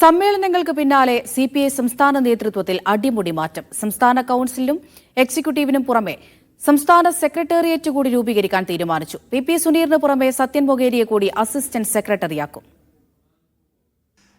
സമ്മേളനങ്ങൾക്ക് പിന്നാലെ C P I സംസ്ഥാന നേതൃത്വത്തിൽ അടിമുടി മാറ്റം. സംസ്ഥാന കൌൺസിലിനും എക്സിക്യൂട്ടീവിനും പുറമെ സംസ്ഥാന സെക്രട്ടേറിയറ്റ് കൂടി രൂപീകരിക്കാൻ തീരുമാനിച്ചു. പി പി സുനീറിന് പുറമെ സത്യൻ മൊകേരിയെ കൂടി അസിസ്റ്റന്റ് സെക്രട്ടറിയാക്കും.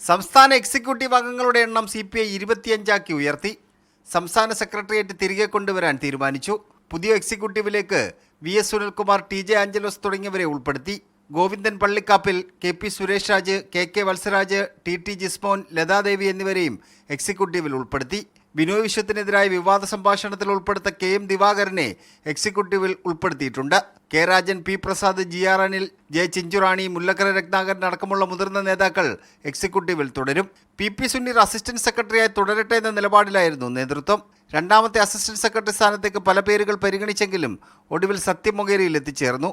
സംസ്ഥാന എക്സിക്യൂട്ടീവ് അംഗങ്ങളുടെ എണ്ണം സി പി ഐ ഇരുപത്തിയഞ്ചാക്കി ഉയർത്തി. സംസ്ഥാന സെക്രട്ടേറിയറ്റ് തിരികെ കൊണ്ടുവരാൻ തീരുമാനിച്ചു. പുതിയ എക്സിക്യൂട്ടീവിലേക്ക് V S Sunilkumar T J Angelos തുടങ്ങിയവരെ ഉൾപ്പെടുത്തി. Govindan Pallikkappil K P Suresh Raj K K Valsaraj T T Jismon Lathadevi എന്നിവരെയും എക്സിക്യൂട്ടീവിൽ ഉൾപ്പെടുത്തി. ബിനോയ് വിശ്വത്തിനെതിരായ വിവാദ സംഭാഷണത്തിൽ ഉൾപ്പെടുത്ത കെ എം ദിവാകരനെ എക്സിക്യൂട്ടീവിൽ ഉൾപ്പെടുത്തിയിട്ടുണ്ട്. K Rajan P Prasad G R Anil J Chinchurani Mullakkara Ratnakaran അടക്കമുള്ള മുതിർന്ന നേതാക്കൾ എക്സിക്യൂട്ടീവിൽ തുടരും. പി പി സുനീർ അസിസ്റ്റന്റ് സെക്രട്ടറിയായി തുടരട്ടെ എന്ന നിലപാടിലായിരുന്നു നേതൃത്വം. രണ്ടാമത്തെ അസിസ്റ്റന്റ് സെക്രട്ടറി സ്ഥാനത്തേക്ക് പല പേരുകൾ പരിഗണിച്ചെങ്കിലും ഒടുവിൽ സത്യം മൊകേരിയിൽ എത്തിച്ചേർന്നു.